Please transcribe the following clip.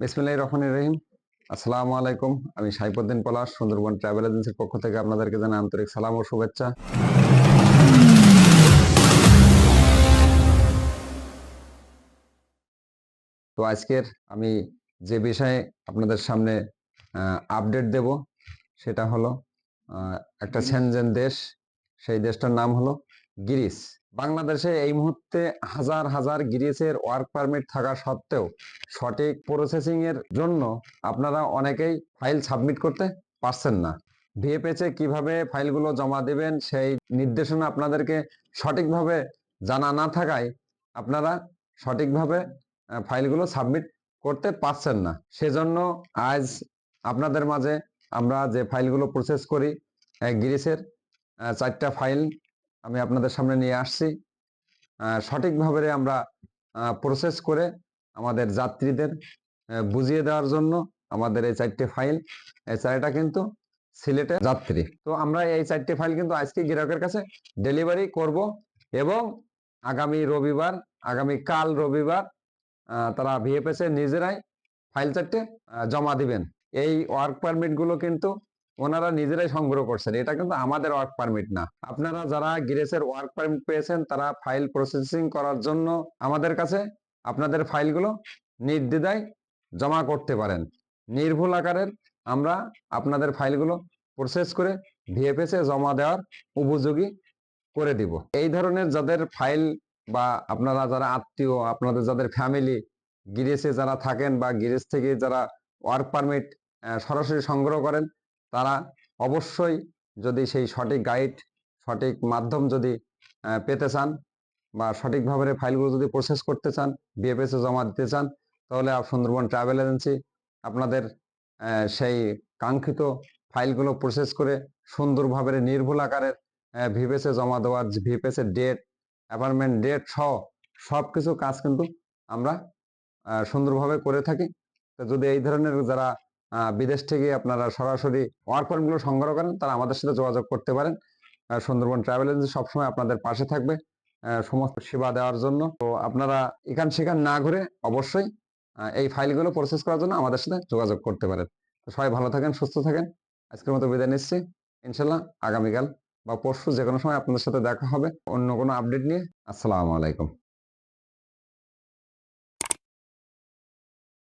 বিসমিল্লাহ রহমান রহিম। আসসালামু আলাইকুম। আমি সাইফুদ্দিন পলাশ সুন্দরবন ট্রাভেল এজেন্সির পক্ষ থেকে আপনাদেরকে জানাই আন্তরিক সালাম ও শুভেচ্ছা। তো আজকের আমি যে বিষয়ে আপনাদের সামনে আপডেট দেব সেটা হলো একটা সেনজেন দেশ সেই দেশটার নাম হলো গিরিস। বাংলাদেশে এই মুহূর্তে হাজার হাজার গিরিসের ওয়ার্ক পারমিট থাকা সত্ত্বেও সঠিক প্রসেসিং এর জন্য আপনারা অনেকেই ফাইল সাবমিট করতে পারছেন না। ভিএপএচে কীভাবে ফাইলগুলো জমা দেবেন সেই নির্দেশনা আপনাদেরকে সঠিকভাবে জানা না থাকায় আপনারা সঠিকভাবে ফাইলগুলো সাবমিট করতে পারছেন না। সেজন্য আজ আপনাদের মাঝে আমরা যে ফাইলগুলো প্রসেস করি গিরিসের চারটা ফাইল আমি আপনাদের সামনে নিয়ে আসছি। সঠিকভাবে আমরা প্রসেস করে আমাদের যাত্রীদের বুঝিয়ে দেওয়ার জন্য আমাদের এই চারটে ফাইল এই চারটা কিন্তু সিলেটের যাত্রী। তো আমরা এই চারটে ফাইল কিন্তু আজকে গ্রাহকের কাছে ডেলিভারি করব এবং আগামী রবিবার, আগামী কাল রবিবার তারা ভিএফএস এ নিজেরাই ফাইল চারটে জমা দিবেন। এই ওয়ার্ক পারমিটগুলো কিন্তু ওনারা নিজেরাই সংগ্রহ করছেন। এটা কিন্তু আমাদের ওয়ার্ক পারমিট না। আপনারা যারা গ্রেসের ওয়ার্ক পারমিট পেয়েছেন, তারা ফাইল প্রসেসিং করার জন্য আমাদের কাছে আপনাদের ফাইলগুলো নির্দ্বিধায় জমা করতে পারেন। নির্ভুল আকারের আমরা আপনাদের ফাইলগুলো প্রসেস করে ভিএফএস জমা দেওয়ার উপযোগী করে দিব। এই ধরনের যাদের ফাইল বা আপনারা যারা আত্মীয়, আপনাদের যাদের ফ্যামিলি গিরেসে যারা থাকেন বা গিরেস থেকে যারা ওয়ার্ক পারমিট সরাসরি সংগ্রহ করেন তারা অবশ্যই যদি সেই সঠিক গাইড সঠিক মাধ্যম যদি পেতে চান বা সঠিকভাবে ফাইলগুলো যদি প্রসেস করতে চান বিএফএস জমা দিতে চান, তাহলে সুন্দরবন ট্রাভেল এজেন্সি আপনাদের সেই কাঙ্ক্ষিত ফাইলগুলো প্রসেস করে সুন্দরভাবে নির্ভুল আকারের ভিপিএস এ জমা দেওয়ার ভিপিএস ডেট অ্যাপয়েন্টমেন্ট ডেট সহ সব কিছু কাজ কিন্তু আমরা সুন্দরভাবে করে থাকি। তো যদি এই ধরনের যারা বিদেশ থেকে আপনারা সরাসরি ওয়ার্কগুলো সংগ্রহ করেন, তারা আমাদের সাথে যোগাযোগ করতে পারেন। সুন্দরবন ট্রাভেল এজেন্সি সবসময় আপনাদের পাশে থাকবে সমস্ত সেবা দেওয়ার জন্য। তো আপনারা এখান সেখান না ঘুরে অবশ্যই এই ফাইলগুলো প্রসেস করার জন্য আমাদের সাথে যোগাযোগ করতে পারেন। তো সবাই ভালো থাকেন, সুস্থ থাকেন। আজকের মতো বিদায় নিচ্ছি। ইনশাল্লাহ আগামীকাল বা পরশু যে কোনো সময় আপনাদের সাথে দেখা হবে, অন্য কোনো আপডেট নিয়ে। আসসালামু আলাইকুম।